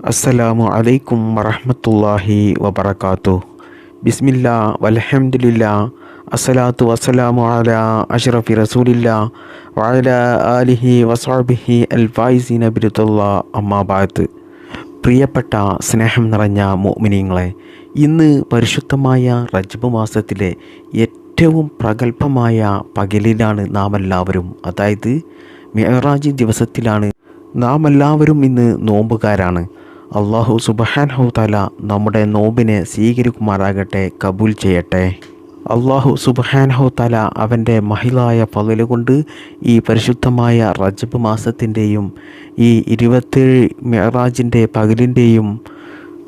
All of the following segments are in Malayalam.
അസ്സലാമു അലൈക്കും വറഹമത്തല്ലാഹി വബറകാതുഹു. ബിസ്മില്ല വലഹമുല്ല അസ്സലാത്തു വസ്സലാമു അല അഷ്റഫി റസൂലില്ല വഅല ആലിഹി വസാബിഹി അൽ ഫായിസീന ബിരുദുള്ള അമ്മാബാത്ത് പ്രിയപ്പെട്ട സ്നേഹം നിറഞ്ഞ മോമിനിയങ്ങളെ ഇന്ന് പരിശുദ്ധമായ റജബ് മാസത്തിലെ ഏറ്റവും പ്രഗത്ഭമായ പകലിലാണ് നാം എല്ലാവരും അതായത് മെഹറാജി ദിവസത്തിലാണ് നാം എല്ലാവരും ഇന്ന് നോമ്പുകാരാണ്. അള്ളാഹു സുബഹാൻഹു തല നമ്മുടെ നോമ്പിനെ സ്വീകരിക്കുമാറാകട്ടെ കബൂൽ ചെയ്യട്ടെ. അള്ളാഹു സുബഹാൻഹു തല അവന്റെ മഹിളായ പകൽ കൊണ്ട് ഈ പരിശുദ്ധമായ റജബ് മാസത്തിന്റെയും ഈ ഇരുപത്തേഴ് മെഹറാജിന്റെ പകലിന്റെയും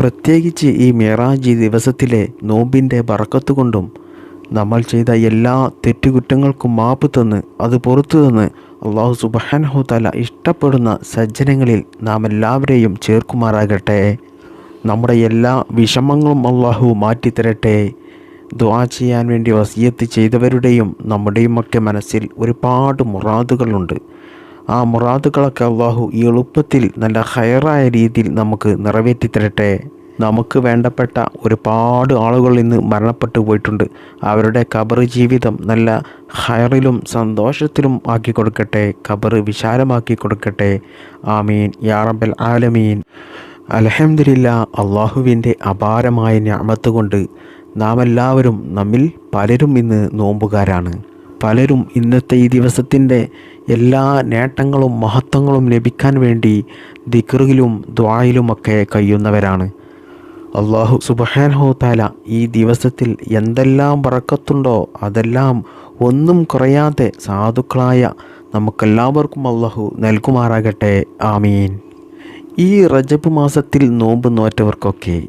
പ്രത്യേകിച്ച് ഈ മെഹറാജ് ദിവസത്തിലെ നോമ്പിന്റെ ബറക്കത്ത് കൊണ്ടും നമ്മൾ ചെയ്ത എല്ലാ തെറ്റുകുറ്റങ്ങൾക്കും മാപ്പ് തന്ന് അത് പുറത്തു തന്ന് അള്ളാഹു സുബഹാനഹു തല ഇഷ്ടപ്പെടുന്ന സജ്ജനങ്ങളിൽ നാം എല്ലാവരെയും ചേർക്കുമാറാകട്ടെ. നമ്മുടെ എല്ലാ വിഷമങ്ങളും അള്ളാഹു മാറ്റിത്തരട്ടെ. ദുആ ചെയ്യാൻ വേണ്ടി വസിയത്ത് ചെയ്തവരുടെയും നമ്മുടെയും ഒക്കെ മനസ്സിൽ ഒരുപാട് മുറാദുകളുണ്ട്. ആ മുറാദുകളൊക്കെ അള്ളാഹു ഈ എളുപ്പത്തിൽ നല്ല ഹയറായ രീതിയിൽ നമുക്ക് നിറവേറ്റി തരട്ടെ നമുക്ക് വേണ്ടപ്പെട്ട ഒരുപാട് ആളുകൾ ഇന്ന് മരണപ്പെട്ടു പോയിട്ടുണ്ട്. അവരുടെ ഖബർ ജീവിതം നല്ല ഹയറിലും സന്തോഷത്തിലും ആക്കി കൊടുക്കട്ടെ. ഖബർ വിശാലമാക്കി കൊടുക്കട്ടെ. ആമീൻ. യാറബൽ ആലമീൻ. അലഹമില്ല അള്ളാഹുവിന്റെ അപാരമായ ഞാമത്ത് കൊണ്ട് നാം എല്ലാവരും നമ്മിൽ പലരും ഇന്ന് നോമ്പുകാരാണ്. പലരും ഇന്നത്തെ ഈ ദിവസത്തിന്റെ എല്ലാ നേട്ടങ്ങളും മഹത്വങ്ങളും ലഭിക്കാൻ വേണ്ടി ദിക്റിലും ദ്വായിലുമൊക്കെ കഴിയുന്നവരാണ്. അള്ളാഹു സുബഹാൻഹോ താല ഈ ദിവസത്തിൽ എന്തെല്ലാം പറക്കത്തുണ്ടോ അതെല്ലാം ഒന്നും കുറയാതെ സാധുക്കളായ നമുക്കെല്ലാവർക്കും അള്ളാഹു നൽകുമാറാകട്ടെ. ആമീൻ. ഈ റജബ് മാസത്തിൽ നോമ്പ് നോറ്റവർക്കൊക്കെ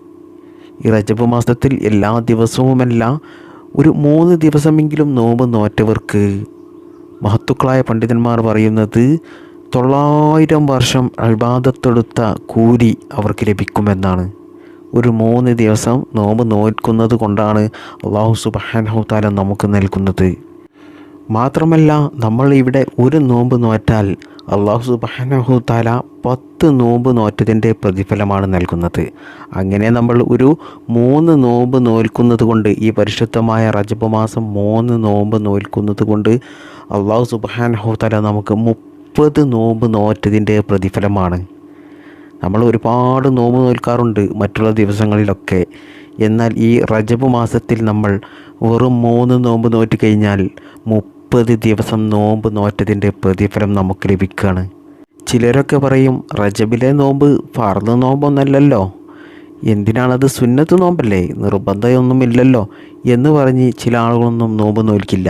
ഈ റജബ് മാസത്തിൽ എല്ലാ ദിവസവുമല്ല ഒരു മൂന്ന് ദിവസമെങ്കിലും നോമ്പ് നോറ്റവർക്ക് മഹത്തുക്കളായ പണ്ഡിതന്മാർ പറയുന്നത് തൊള്ളായിരം വർഷം അൽബാദത്തെടുത്ത കൂലി അവർക്ക് ലഭിക്കുമെന്നാണ്. ഒരു മൂന്ന് ദിവസം നോമ്പ് നോക്കുന്നത് കൊണ്ടാണ് അള്ളാഹു സുബാനഹുത്താല നമുക്ക് നൽകുന്നത്. മാത്രമല്ല നമ്മൾ ഇവിടെ ഒരു നോമ്പ് നോറ്റാൽ അള്ളാഹു സുബാനഹുത്താല പത്ത് നോമ്പ് നോറ്റതിന്റെ പ്രതിഫലമാണ് നൽകുന്നത്. അങ്ങനെ നമ്മൾ ഒരു മൂന്ന് നോമ്പ് നോൽക്കുന്നത് കൊണ്ട് ഈ പരിശുദ്ധമായ റജബ് മാസം മൂന്ന് നോമ്പ് നോൽക്കുന്നത് കൊണ്ട് അള്ളാഹു സുബാനഹുത്താല നമുക്ക് മുപ്പത് നോമ്പ് നോറ്റതിന്റെ പ്രതിഫലമാണ്. നമ്മൾ ഒരുപാട് നോമ്പ് നോൽക്കാറുണ്ട് മറ്റുള്ള ദിവസങ്ങളിലൊക്കെ. എന്നാൽ ഈ റജബ് മാസത്തിൽ നമ്മൾ വെറും മൂന്ന് നോമ്പ് നോറ്റ് കഴിഞ്ഞാൽ മുപ്പത് ദിവസം നോമ്പ് നോറ്റതിന്റെ പ്രതിഫലം നമുക്ക് ലഭിക്കുകയാണ്. ചിലരൊക്കെ പറയും റജബിലെ നോമ്പ് ഫർദ് നോമ്പൊന്നല്ലല്ലോ. എന്തിനാണത് സുന്നത്ത് നോമ്പല്ലേ? നിർബന്ധമൊന്നുമില്ലല്ലോ എന്ന് പറഞ്ഞ് ചില ആളുകളൊന്നും നോമ്പ് നോൽക്കില്ല.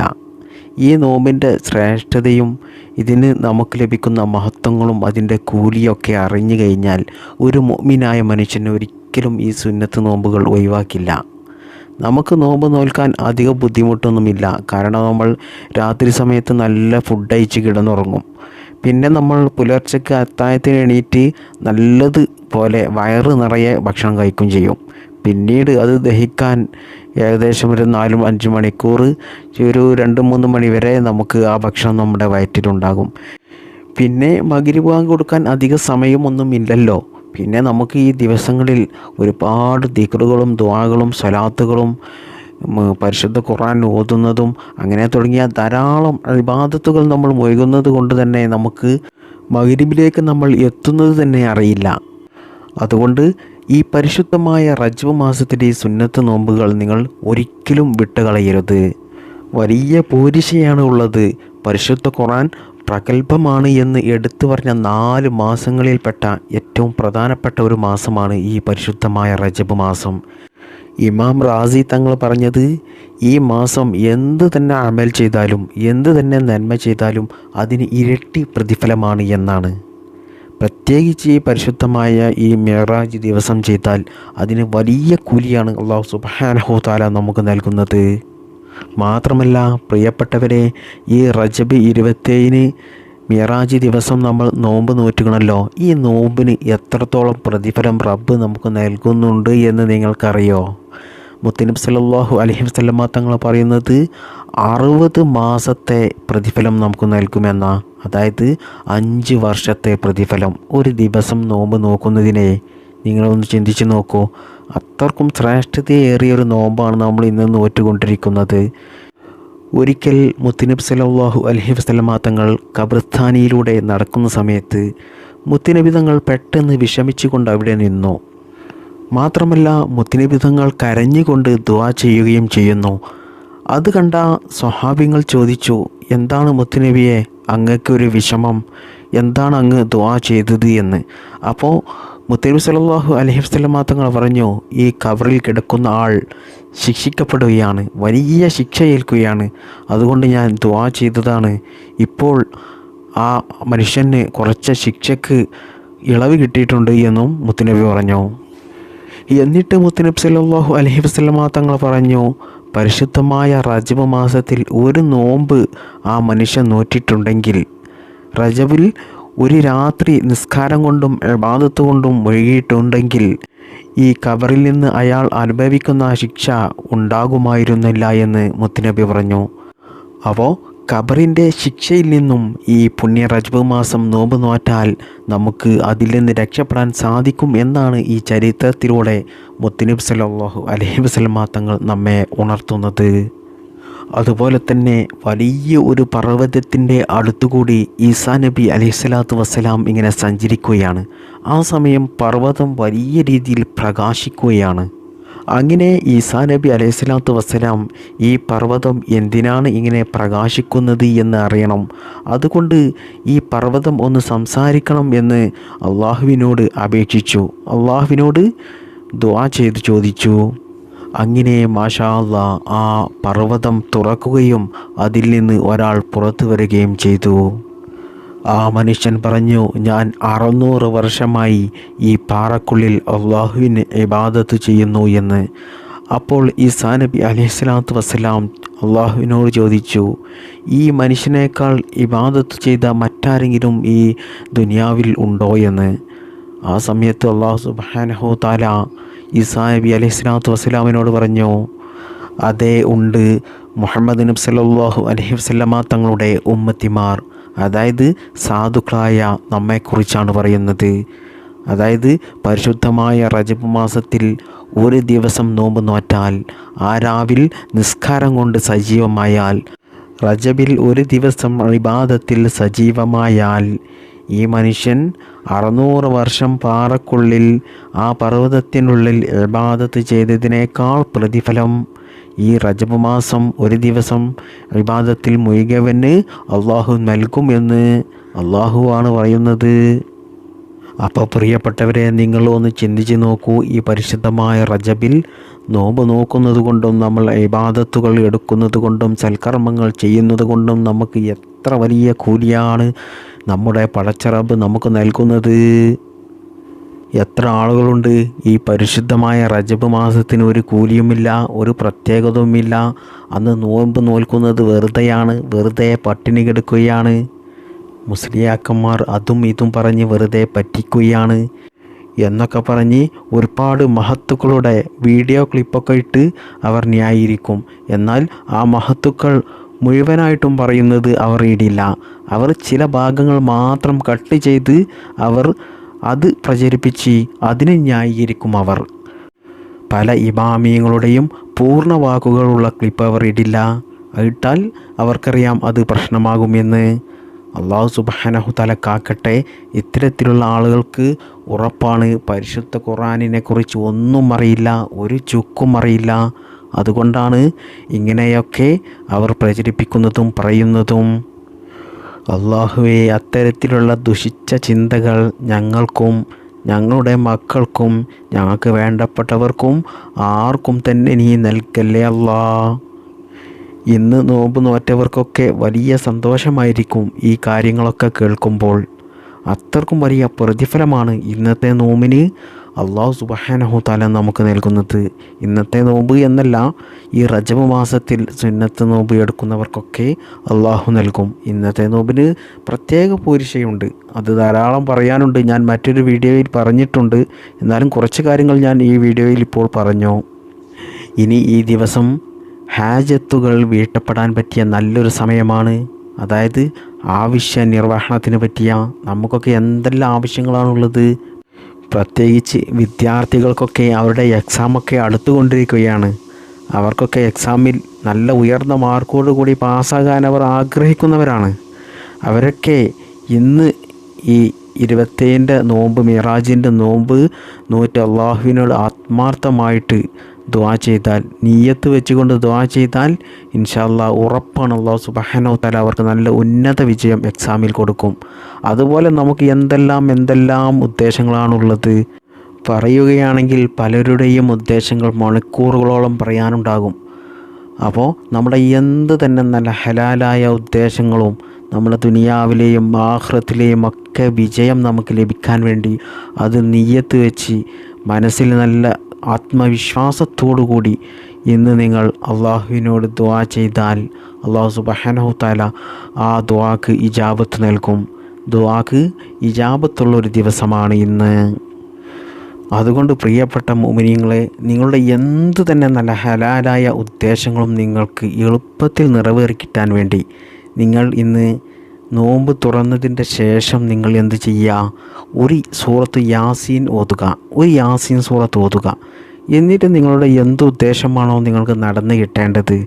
ഈ നോമ്പിന്റെ ശ്രേഷ്ഠതയും ഇതിന് നമുക്ക് ലഭിക്കുന്ന മഹത്വങ്ങളും അതിന്റെ കൂലിയൊക്കെ അറിഞ്ഞു കഴിഞ്ഞാൽ ഒരു മുഅ്മിനായ മനുഷ്യന് ഒരിക്കലും ഈ സുന്നത്ത് നോമ്പുകൾ ഒഴിവാക്കില്ല. നമുക്ക് നോമ്പ് നോൽക്കാൻ അധിക ബുദ്ധിമുട്ടൊന്നുമില്ല. കാരണം നമ്മൾ രാത്രി സമയത്ത് നല്ല ഫുഡ് അയച്ച് കിടന്നുറങ്ങും. പിന്നെ നമ്മൾ പുലർച്ചയ്ക്ക് അത്തായത്തിന് എണീറ്റ് നല്ലത് പോലെ വയറ് നിറയെ ഭക്ഷണം കഴിക്കും ചെയ്യും. പിന്നീട് അത് ദഹിക്കാൻ ഏകദേശം ഒരു നാലും അഞ്ച് മണിക്കൂർ ഒരു രണ്ട് മൂന്ന് മണി വരെ നമുക്ക് ആ ഭക്ഷണം നമ്മുടെ വയറ്റിലുണ്ടാകും. പിന്നെ മകിരിവാൻ കൊടുക്കാൻ അധിക സമയമൊന്നും ഇല്ലല്ലോ. പിന്നെ നമുക്ക് ഈ ദിവസങ്ങളിൽ ഒരുപാട് ദിക്റുകളും ദ്വാകളും സലാത്തുകളും പരിശുദ്ധ ഖുറാൻ ഓതുന്നതും അങ്ങനെ തുടങ്ങിയ ധാരാളം ഇബാദത്തുകൾ നമ്മൾ മൊയ്കുന്നത് കൊണ്ട് തന്നെ നമുക്ക് മകരിബിലേക്ക് നമ്മൾ എത്തുന്നത് തന്നെ അറിയില്ല. അതുകൊണ്ട് ഈ പരിശുദ്ധമായ റജബ് മാസത്തിന്റെ സുന്നത്ത് നോമ്പുകൾ നിങ്ങൾ ഒരിക്കലും വിട്ടുകളയരുത്. വലിയ പൂരിശയാണ് ഉള്ളത്. പരിശുദ്ധ ഖുറാൻ പ്രഗത്ഭമാണ് എന്ന് എടുത്തു പറഞ്ഞ നാല് മാസങ്ങളിൽപ്പെട്ട ഏറ്റവും പ്രധാനപ്പെട്ട ഒരു മാസമാണ് ഈ പരിശുദ്ധമായ റജബ് മാസം. ഇമാം റാസി തങ്ങൾ പറഞ്ഞത് ഈ മാസം എന്ത് തന്നെ അമൽ ചെയ്താലും എന്ത് തന്നെ നന്മ ചെയ്താലും അതിന് ഇരട്ടി പ്രതിഫലമാണ് എന്നാണ്. പ്രത്യേകിച്ച് ഈ പരിശുദ്ധമായ ഈ മെഹറാജ് ദിവസം ചെയ്താൽ അതിന് വലിയ കൂലിയാണ് അള്ളാഹു സുബാനഹു താല നമുക്ക് നൽകുന്നത്. മാത്രമല്ല പ്രിയപ്പെട്ടവരെ ഈ റജബ് ഇരുപത്തേഴിന് മിറാജ് ദിവസം നമ്മൾ നോമ്പ് നോറ്റുകണല്ലോ ഈ നോമ്പിന് എത്രത്തോളം പ്രതിഫലം റബ്ബ് നമുക്ക് നൽകുന്നുണ്ട് എന്ന് നിങ്ങൾക്കറിയോ? മുത്തനബ് സല്ലാഹു അലഹി വസ്ലമ തങ്ങൾ പറയുന്നത് അറുപത് മാസത്തെ പ്രതിഫലം നമുക്ക് നൽകുമെന്ന. അതായത് അഞ്ച് വർഷത്തെ പ്രതിഫലം. ഒരു ദിവസം നോമ്പ് നോക്കുന്നതിനെ നിങ്ങളൊന്ന് ചിന്തിച്ച് നോക്കൂ. അത്രക്കും ശ്രേഷ്ഠതയേറിയ ഒരു നോമ്പാണ് നമ്മൾ ഇന്ന് നോറ്റുകൊണ്ടിരിക്കുന്നത്. ഒരിക്കൽ മുത്തനബ് സല്ലല്ലാഹു അലൈഹി വസല്ലമ തങ്ങൾ ഖബർസ്ഥാനിയിലൂടെ നടക്കുന്ന സമയത്ത് മുത്തിനബി തങ്ങൾ പെട്ടെന്ന് വിഷമിച്ചുകൊണ്ട് അവിടെ നിന്നു. മാത്രമല്ല മുത്തുനബി കരഞ്ഞുകൊണ്ട് ദുവാ ചെയ്യുകയും ചെയ്യുന്നു. അത് കണ്ട സ്വഹാബിങ്ങൾ ചോദിച്ചു എന്താണ് മുത്തുനബിയെ അങ്ങക്കൊരു വിഷമം? എന്താണ് അങ്ങ് ദുവാ ചെയ്തത് എന്ന്? അപ്പോൾ മുത്തനബി സലാഹു അലൈഹി വസല്ലമ തങ്ങൾ പറഞ്ഞു ഈ കവറിൽ കിടക്കുന്ന ആൾ ശിക്ഷിക്കപ്പെടുകയാണ് വലിയ ശിക്ഷ ഏൽക്കുകയാണ് അതുകൊണ്ട് ഞാൻ ദുവാ ചെയ്തതാണ്. ഇപ്പോൾ ആ മനുഷ്യന് കുറച്ച് ശിക്ഷക്ക് ഇളവ് കിട്ടിയിട്ടുണ്ട് എന്നും മുത്തുനബി പറഞ്ഞു. എന്നിട്ട് മുത്തനബ് സല്ലാഹു അലഹി വസ്ലമ തങ്ങൾ പറഞ്ഞു പരിശുദ്ധമായ റജബ് മാസത്തിൽ ഒരു നോമ്പ് ആ മനുഷ്യൻ നോറ്റിട്ടുണ്ടെങ്കിൽ റജബിൽ ഒരു രാത്രി നിസ്കാരം കൊണ്ടും ഇബാദത്ത് കൊണ്ടും ഒഴുകിയിട്ടുണ്ടെങ്കിൽ ഈ കബറിൽ നിന്ന് അയാൾ അനുഭവിക്കുന്ന ശിക്ഷ ഉണ്ടാകുമായിരുന്നില്ല എന്ന് മുത്തുനബി പറഞ്ഞു. അപ്പോൾ ഖബറിന്റെ ശിക്ഷയിൽ നിന്നും ഈ പുണ്യ റജബ് മാസം നോമ്പ് നോറ്റാൽ നമുക്ക് അതിൽ നിന്ന് രക്ഷപ്പെടാൻ സാധിക്കും എന്നാണ് ഈ ചരിത്രത്തിലൂടെ മുത്തനബ് സലാഹു അലഹി വസല്ലമ തങ്ങൾ നമ്മെ ഉണർത്തുന്നത്. അതുപോലെ തന്നെ വലിയ ഒരു പർവതത്തിന്റെ അടുത്തുകൂടി ഈസാ നബി അലൈഹിസ്ലാത്തു വസ്സലാം ഇങ്ങനെ സഞ്ചരിക്കുകയാണ്. ആ സമയം പർവതം വലിയ രീതിയിൽ പ്രകാശിക്കുകയാണ്. അങ്ങനെ ഈസാ നബി അലൈഹി സ്വലാത്തു വസ്സലാം ഈ പർവതം എന്തിനാണ് ഇങ്ങനെ പ്രകാശിക്കുന്നത് എന്ന് അറിയണം. അതുകൊണ്ട് ഈ പർവതം ഒന്ന് സംസാരിക്കണം എന്ന് അള്ളാഹുവിനോട് അപേക്ഷിച്ചു. അള്ളാഹുവിനോട് ദുവാ ചെയ്ത് ചോദിച്ചു. അങ്ങനെ മാഷാ അല്ലാ ആ പർവതം തുറക്കുകയും അതിൽ നിന്ന് ഒരാൾ പുറത്തു വരികയും ചെയ്തു. ആ മനുഷ്യൻ പറഞ്ഞു ഞാൻ അറുന്നൂറ് വർഷമായി ഈ പാറക്കുള്ളിൽ അള്ളാഹുവിന് ഇബാദത്ത് ചെയ്യുന്നു എന്ന്. അപ്പോൾ ഈസാ നബി അലൈഹിസ്സലാത്തു വസ്സലാം അള്ളാഹുവിനോട് ചോദിച്ചു ഈ മനുഷ്യനേക്കാൾ ഇബാദത്ത് ചെയ്ത മറ്റാരെങ്കിലും ഈ ദുനിയാവിൽ ഉണ്ടോ എന്ന്? ആ സമയത്ത് അള്ളാഹു സുബാനഹു താല ഈ നബി അലൈഹി സ്വലാത്തു വസ്സലാമിനോട് പറഞ്ഞു അതേ ഉണ്ട് മുഹമ്മദ് നബ്സലാഹു അലഹി വസല്ലമ തങ്ങളുടെ ഉമ്മത്തിമാർ. അതായത് സാധുക്കളായ നമ്മെക്കുറിച്ചാണ് പറയുന്നത്. അതായത് പരിശുദ്ധമായ റജബ് മാസത്തിൽ ഒരു ദിവസം നോമ്പ് നോറ്റാൽ ആ രാവിൽ നിസ്കാരം കൊണ്ട് സജീവമായാൽ റജബിൽ ഒരു ദിവസം വിവാദത്തിൽ സജീവമായാൽ ഈ മനുഷ്യൻ അറുന്നൂറ് വർഷം പാറക്കുള്ളിൽ ആ പർവതത്തിനുള്ളിൽ ഇബാദത്ത് ചെയ്തതിനേക്കാൾ പ്രതിഫലം ഈ റജബ് മാസം ഒരു ദിവസം വിവാദത്തിൽ മുഴുകവന് അള്ളാഹു നൽകും എന്ന് അള്ളാഹു ആണ് പറയുന്നത്. അപ്പോൾ പ്രിയപ്പെട്ടവരെ നിങ്ങൾ ഒന്ന് ചിന്തിച്ച് നോക്കൂ ഈ പരിശുദ്ധമായ റജബിൽ നോമ്പ് നോക്കുന്നത് കൊണ്ടും നമ്മൾ ഇബാദത്തുകൾ എടുക്കുന്നത് കൊണ്ടും സൽക്കർമ്മങ്ങൾ ചെയ്യുന്നത് കൊണ്ടും നമുക്ക് എത്ര വലിയ കൂലിയാണ് നമ്മുടെ പടച്ചറബ് നമുക്ക് നൽകുന്നത്. എത്ര ആളുകളുണ്ട്? ഈ പരിശുദ്ധമായ റജബ് മാസത്തിന് ഒരു കൂലിയുമില്ല ഒരു പ്രത്യേകതയുമില്ല. അന്ന് നോമ്പ് നോൽക്കുന്നത് വെറുതെയാണ് വെറുതെ പട്ടിണി കിടക്കുകയാണ്. മുസ്ലിയാക്കന്മാർ അതും ഇതും പറഞ്ഞ് വെറുതെ പറ്റിക്കുകയാണ് എന്നൊക്കെ പറഞ്ഞ് ഒരുപാട് മഹത്തുക്കളുടെ വീഡിയോ ക്ലിപ്പൊക്കെ ഇട്ട് അവർ ന്യായീകരിക്കും. എന്നാൽ ആ മഹത്തുക്കൾ മുഴുവനായിട്ടും പറയുന്നത് അവർ ഇടില്ല. അവർ ചില ഭാഗങ്ങൾ മാത്രം കട്ട് ചെയ്ത് അവർ അത് പ്രചരിപ്പിച്ച് അതിനെ ന്യായീകരിക്കും അവർ. പല ഇമാമിയങ്ങളുടെയും പൂർണ വാക്കുകളുള്ള ക്ലിപ്പ് അവർ ഇടില്ല. ഇട്ടാൽ അവർക്കറിയാം അത് പ്രശ്നമാകുമെന്ന്. അള്ളാഹു സുബാനഹു തല കാക്കട്ടെ ഇത്തരത്തിലുള്ള ആളുകൾക്ക് ഉറപ്പാണ്. പരിശുദ്ധ ഖുറാനിനെ കുറിച്ച് ഒന്നും അറിയില്ല ഒരു ചുക്കും അറിയില്ല. അതുകൊണ്ടാണ് ഇങ്ങനെയൊക്കെ അവർ പ്രചരിപ്പിക്കുന്നതും പറയുന്നതും. അള്ളാഹുവെ അത്തരത്തിലുള്ള ദുഷിച്ച ചിന്തകൾ ഞങ്ങൾക്കും ഞങ്ങളുടെ മക്കൾക്കും ഞങ്ങൾക്ക് വേണ്ടപ്പെട്ടവർക്കും ആർക്കും തന്നെ നീ നൽകല്ലേ അല്ലാ ഇന്ന് നോമ്പ് നോറ്റവർക്കൊക്കെ വലിയ സന്തോഷമായിരിക്കും ഈ കാര്യങ്ങളൊക്കെ കേൾക്കുമ്പോൾ. അത്രക്കും വലിയ പ്രതിഫലമാണ് ഇന്നത്തെ നോമ്പിന് അള്ളാഹു സുബഹാനഹു താല നമുക്ക് നൽകുന്നത് ഇന്നത്തെ നോമ്പ് എന്നല്ല ഈ റജബ് മാസത്തിൽ സുന്നത്ത് നോമ്പ് എടുക്കുന്നവർക്കൊക്കെ അള്ളാഹു നൽകും. ഇന്നത്തെ നോമ്പിന് പ്രത്യേക പൂരിശയുണ്ട് അത് ധാരാളം പറയാനുണ്ട്. ഞാൻ മറ്റൊരു വീഡിയോയിൽ പറഞ്ഞിട്ടുണ്ട്. എന്നാലും കുറച്ച് കാര്യങ്ങൾ ഞാൻ ഈ വീഡിയോയിൽ ഇപ്പോൾ പറഞ്ഞു. ഇനി ഈ ദിവസം ഹാജത്തുകൾ വീട്ടപ്പെടാൻ പറ്റിയ നല്ലൊരു സമയമാണ്. അതായത് ആവശ്യ നിർവഹണത്തിന് പറ്റിയ നമുക്കൊക്കെ എന്തെല്ലാം ആവശ്യങ്ങളാണുള്ളത് പ്രത്യേകിച്ച് വിദ്യാർത്ഥികൾക്കൊക്കെ അവരുടെ എക്സാമൊക്കെ അടുത്തുകൊണ്ടിരിക്കുകയാണ്. അവർക്കൊക്കെ എക്സാമിൽ നല്ല ഉയർന്ന മാർക്കോടുകൂടി പാസ്സാകാൻ അവർ ആഗ്രഹിക്കുന്നവരാണ്. അവരൊക്കെ ഇന്ന് ഈ ഇരുപത്തേഴിന്റെ നോമ്പ് മിറാജിന്റെ നോമ്പ് നൂറ്റ് അള്ളാഹുവിനോട് ആത്മാർത്ഥമായിട്ട് ദ്വാ ചെയ്താൽ നീയത്ത് വെച്ചുകൊണ്ട് ദ്വാ ചെയ്താൽ ഇൻഷാല്ല ഉറപ്പാണ് അള്ളാഹു സുബാനോ തല അവർക്ക് നല്ല ഉന്നത വിജയം എക്സാമിൽ കൊടുക്കും. അതുപോലെ നമുക്ക് എന്തെല്ലാം എന്തെല്ലാം ഉദ്ദേശങ്ങളാണുള്ളത് പറയുകയാണെങ്കിൽ പലരുടെയും ഉദ്ദേശങ്ങൾ മണിക്കൂറുകളോളം പറയാനുണ്ടാകും. അപ്പോൾ നമ്മുടെ എന്ത് തന്നെ നല്ല ഹലാലായ ഉദ്ദേശങ്ങളും നമ്മുടെ ദുനിയാവിലെയും ആഹ്റത്തിലെയും ഒക്കെ വിജയം നമുക്ക് ലഭിക്കാൻ വേണ്ടി അത് നീയത്ത് വെച്ച് മനസ്സിൽ നല്ല ആത്മവിശ്വാസത്തോടു കൂടി ഇന്ന് നിങ്ങൾ അള്ളാഹുവിനോട് ദുവാ ചെയ്താൽ അള്ളാഹു സുബഹാനഹു താല ആ ദുവാക്ക് ഇജാബത്ത് നൽകും. ദുവാക്ക് ഇജാബത്തുള്ളൊരു ദിവസമാണ് ഇന്ന്. അതുകൊണ്ട് പ്രിയപ്പെട്ട മോമിനിയങ്ങളെ നിങ്ങളുടെ എന്തു തന്നെ നല്ല ഹലാലായ ഉദ്ദേശങ്ങളും നിങ്ങൾക്ക് എളുപ്പത്തിൽ നിറവേറി കിട്ടാൻ വേണ്ടി നിങ്ങൾ ഇന്ന് നോമ്പ് തുറന്നതിന്റെ ശേഷം നിങ്ങൾ എന്ത് ചെയ്യുക? ഒരു സൂറത്ത് യാസീൻ ഓതുക. ഒരു യാസീൻ സൂറത്ത് ഓതുക. എന്നിട്ട് നിങ്ങളുടെ എന്ത് ഉദ്ദേശമാണോ നിങ്ങൾക്ക് നടന്നു കിട്ടേണ്ടത്?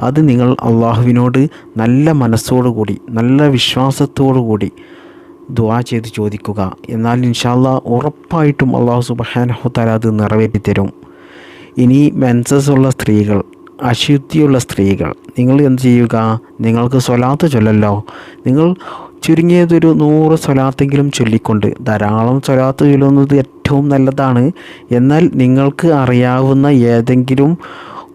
അത് നിങ്ങൾ അള്ളാഹുവിനോട് നല്ല മനസ്സോടു കൂടി നല്ല വിശ്വാസത്തോടു കൂടി ദുവാ ചെയ്ത് ചോദിക്കുക. എന്നാൽ ഇൻഷാല്ല ഉറപ്പായിട്ടും അള്ളാഹു സുബഹാനഹുത്താല അത് നിറവേറ്റിത്തരും. ഇനി മെൻസസ് ഉള്ള സ്ത്രീകൾ അശുദ്ധിയുള്ള സ്ത്രീകൾ. നിങ്ങൾ എന്ത് ചെയ്യുക? നിങ്ങൾക്ക് സ്വലാത്ത് ചൊല്ലല്ലോ. നിങ്ങൾ ചുരുങ്ങിയതൊരു നൂറ് സ്വലാത്തെങ്കിലും ചൊല്ലിക്കൊണ്ട് ധാരാളം സ്വലാത്ത് ചൊല്ലുന്നത് ഏറ്റവും നല്ലതാണ്. എന്നാൽ നിങ്ങൾക്ക് അറിയാവുന്ന ഏതെങ്കിലും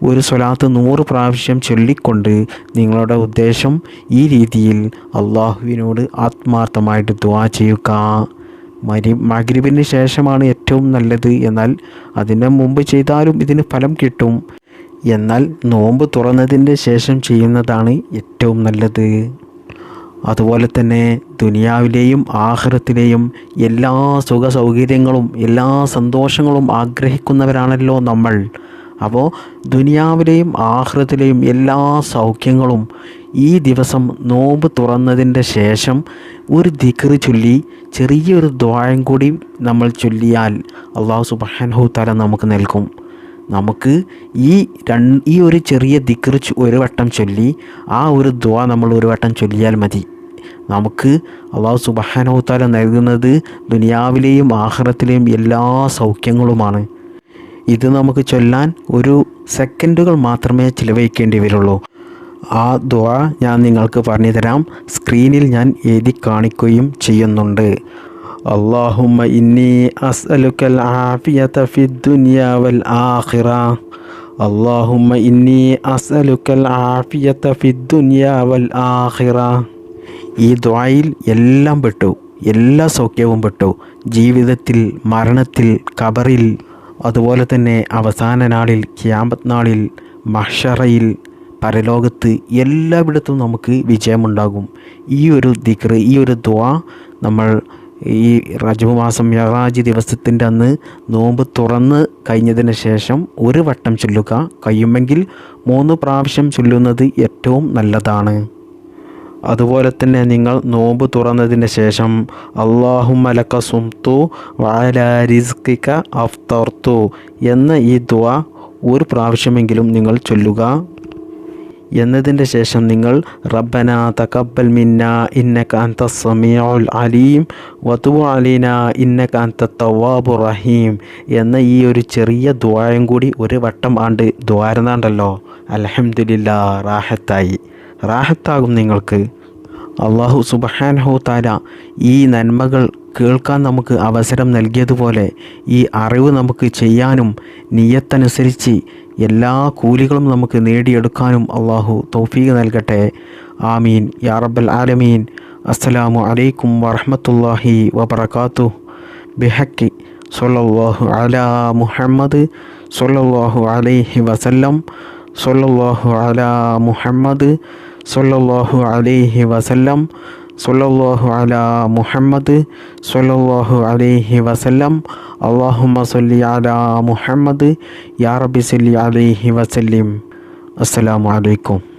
ഒരു സ്വലാത്ത് നൂറ് പ്രാവശ്യം ചൊല്ലിക്കൊണ്ട് നിങ്ങളുടെ ഉദ്ദേശം ഈ രീതിയിൽ അള്ളാഹുവിനോട് ആത്മാർത്ഥമായിട്ട് ദ്വാ ചെയ്യുക. മരി മഗ്രിബിന് ശേഷമാണ് ഏറ്റവും നല്ലത്. എന്നാൽ അതിന് മുമ്പ് ചെയ്താലും ഇതിന് ഫലം കിട്ടും. എന്നാൽ നോമ്പ് തുറന്നതിന്റെ ശേഷം ചെയ്യുന്നതാണ് ഏറ്റവും നല്ലത്. അതുപോലെ തന്നെ ദുനിയാവിലെയും ആഹ്റത്തിലെയും എല്ലാ സുഖ സൗകര്യങ്ങളും എല്ലാ സന്തോഷങ്ങളും ആഗ്രഹിക്കുന്നവരാണല്ലോ നമ്മൾ. അപ്പോൾ ദുനിയാവിലെയും ആഹ്റത്തിലെയും എല്ലാ സൗഖ്യങ്ങളും ഈ ദിവസം നോമ്പ് തുറന്നതിന്റെ ശേഷം ഒരു ദിക്റ് ചൊല്ലി ചെറിയൊരു ദ്വായം കൂടി നമ്മൾ ചൊല്ലിയാൽ അള്ളാഹു സുബാൻഹു തല നമുക്ക് നൽകും. നമുക്ക് ഈ രണ്ട് ഈ ഒരു ചെറിയ ദിക്ർ ഒരു വട്ടം ചൊല്ലി ആ ഒരു ദ്വാ നമ്മൾ ഒരു വട്ടം ചൊല്ലിയാൽ മതി. നമുക്ക് അള്ളാഹു സുബഹാനോത്താല നൽകുന്നത് ദുനിയാവിലെയും ആഹ്റത്തിലെയും എല്ലാ സൗഖ്യങ്ങളുമാണ്. ഇത് നമുക്ക് ചൊല്ലാൻ ഒരു സെക്കൻഡുകൾ മാത്രമേ ചിലവഴിക്കേണ്ടി വരുള്ളൂ. ആ ദ്വാ ഞാൻ നിങ്ങൾക്ക് പറഞ്ഞു തരാം സ്ക്രീനിൽ ഞാൻ എഴുതി കാണിക്കുകയും ചെയ്യുന്നുണ്ട്. اللهم إني أسألك العافية في الدنيا والآخرة اللهم إني أسألك العافية في الدنيا والآخرة ഈ ദ്വായിൽ എല്ലാം പെട്ടു എല്ലാ സൗഖ്യവും പെട്ടു ജീവിതത്തിൽ മരണത്തിൽ കബറിൽ അതുപോലെ തന്നെ അവസാന നാളിൽ ക്യാമ്പത്ത് നാളിൽ മഷറയിൽ പരലോകത്ത് എല്ലായിടത്തും നമുക്ക് വിജയമുണ്ടാകും ഈ ഒരു ദിക്ർ ഈ ഒരു ദ്വാ നമ്മൾ ഈ റജബ് മാസം യറാജ് ദിവസത്തിന്റെ അന്ന് നോമ്പ് തുറന്ന് കഴിഞ്ഞതിന് ശേഷം ഒരു വട്ടം ചൊല്ലുക. കഴിയുമെങ്കിൽ മൂന്ന് പ്രാവശ്യം ചൊല്ലുന്നത് ഏറ്റവും നല്ലതാണ്. അതുപോലെ തന്നെ നിങ്ങൾ നോമ്പ് തുറന്നതിന് ശേഷം അള്ളാഹു മലക്ക സുംതു വാലാരിസ്കിക്ക അഫ്തർത്തു എന്ന ഈ ദുവ ഒരു പ്രാവശ്യമെങ്കിലും നിങ്ങൾ ചൊല്ലുക. എന്നതിന്റെ ശേഷം നിങ്ങൾ റബ്ബന തക്കബൽ മിന്ന ഇന്നക അന്ത സമീഉൽ അലീം വതു അലീന ഇന്നക അന്ത തവാബു റഹീം എന്ന ഈ ഒരു ചെറിയ ദ്വാരം കൂടി ഒരു വട്ടം ആണ്ട് ദ്വാരനാണ്ടല്ലോ അലഹമില്ല റാഹത്തായി. റാഹത്താകും നിങ്ങൾക്ക്. അള്ളാഹു സുബഹാൻഹു താര ഈ നന്മകൾ കേൾക്കാൻ നമുക്ക് അവസരം നൽകിയതുപോലെ ഈ അറിവ് നമുക്ക് ചെയ്യാനും നീയത്തനുസരിച്ച് എല്ലാ കൂലികളും നമുക്ക് നേടിയെടുക്കാനും അള്ളാഹു തൗഫീഖ് നൽകട്ടെ. ആമീൻ. യാ റബ്ബൽ ആലമീൻ. അസ്സലാമു അലൈക്കും വറഹമത്തല്ലാഹി വബർക്കാത്തു ബിഹക്കി സൊല്ലാഹു അലാ മുഹമ്മദ് സൊല്ലാഹു അലൈഹി വസല്ലം. സൊല്ലാഹു അലാ മുഹമ്മദ് സൊല്ലാഹു അലൈഹി വസല്ലം. സൊല്ലാഹു അല മുഹമ്മദ് സൊല്ലാഹു അലൈഹി വസല്ലം. അള്ളാഹുമ്മ സൊല്ലി അല മുഹമ്മദ്. യാ റബി സല്ലി അലൈഹി വസല്ലിം. അസ്സലാമു അലൈക്കും.